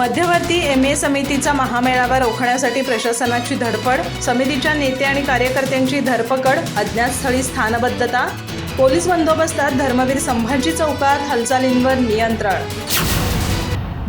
मध्यवर्ती M A समितीचा महामेळावा रोखण्यासाठी प्रशासनाची धडपड समितीच्या नेते आणि कार्यकर्त्यांची धरपकड अज्ञातस्थळी स्थानबद्धता पोलीस बंदोबस्तात धर्मवीर संभाजी चौकात हालचालींवर नियंत्रण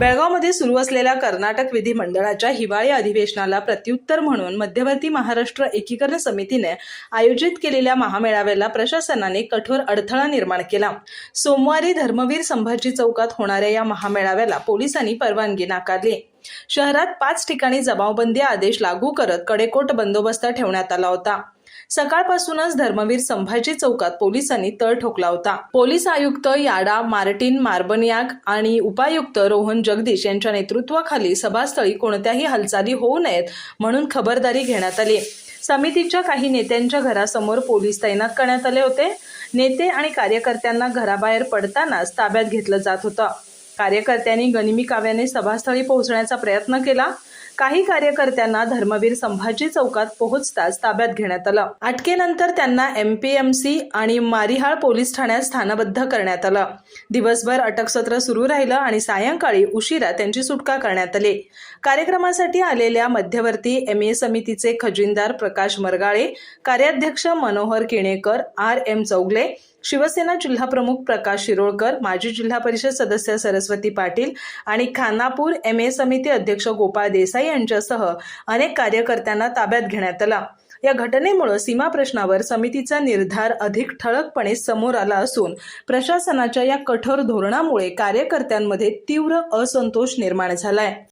बेळगावमध्ये सुरू असलेल्या कर्नाटक विधिमंडळाच्या हिवाळी अधिवेशनाला प्रत्युत्तर म्हणून मध्यवर्ती महाराष्ट्र एकीकरण समितीने आयोजित केलेल्या महामेळाव्याला प्रशासनाने कठोर अडथळा निर्माण केला. सोमवारी धर्मवीर संभाजी चौकात होणाऱ्या या महामेळाव्याला पोलिसांनी परवानगी नाकारली. शहरात पाच ठिकाणी जमावबंदी आदेश लागू करत कडेकोट बंदोबस्त ठेवण्यात आला होता. सकाळपासूनच धर्मवीर संभाजी चौकात पोलिसांनी तळ ठोकला होता. पोलीस आयुक्त याडा मार्टिन मार्बनियाक आणि उपायुक्त रोहन जगदीश यांच्या नेतृत्वाखाली सभास्थळी कोणत्याही हालचाली होऊ नयेत म्हणून खबरदारी घेण्यात आली. समितीच्या काही नेत्यांच्या घरासमोर पोलीस तैनात करण्यात आले होते. नेते आणि कार्यकर्त्यांना घराबाहेर पडतानाच ताब्यात घेतलं जात होतं. कार्यकर्त्यांनी गनिमी काव्याने सभास्थळी पोहोचण्याचा प्रयत्न केला. काही कार्यकर्त्यांना धर्मवीर संभाजी चौकात पोहोचताच ताब्यात घेण्यात आलं. अटकेनंतर त्यांना एमपीएमसी आणि मारिहाळ पोलीस ठाण्यात स्थानबद्ध करण्यात आलं. दिवसभर अटक सत्र सुरू राहिलं आणि सायंकाळी उशिरा त्यांची सुटका करण्यात आली. कार्यक्रमासाठी आलेल्या मध्यवर्ती एम ए समितीचे खजिनदार प्रकाश मरगाळे कार्याध्यक्ष मनोहर किणेकर आर एम चौगले शिवसेना जिल्हाप्रमुख प्रकाश शिरोळकर माजी जिल्हा परिषद सदस्य सरस्वती पाटील आणि खानापूर एम ए समिती अध्यक्ष गोपाळ देसाई यांच्यासह अनेक कार्यकर्त्यांना ताब्यात घेण्यात आला. या घटनेमुळे सीमा प्रश्नावर समितीचा निर्धार अधिक ठळकपणे समोर आला असून प्रशासनाच्या या कठोर धोरणामुळे कार्यकर्त्यांमध्ये तीव्र असंतोष निर्माण झालाय.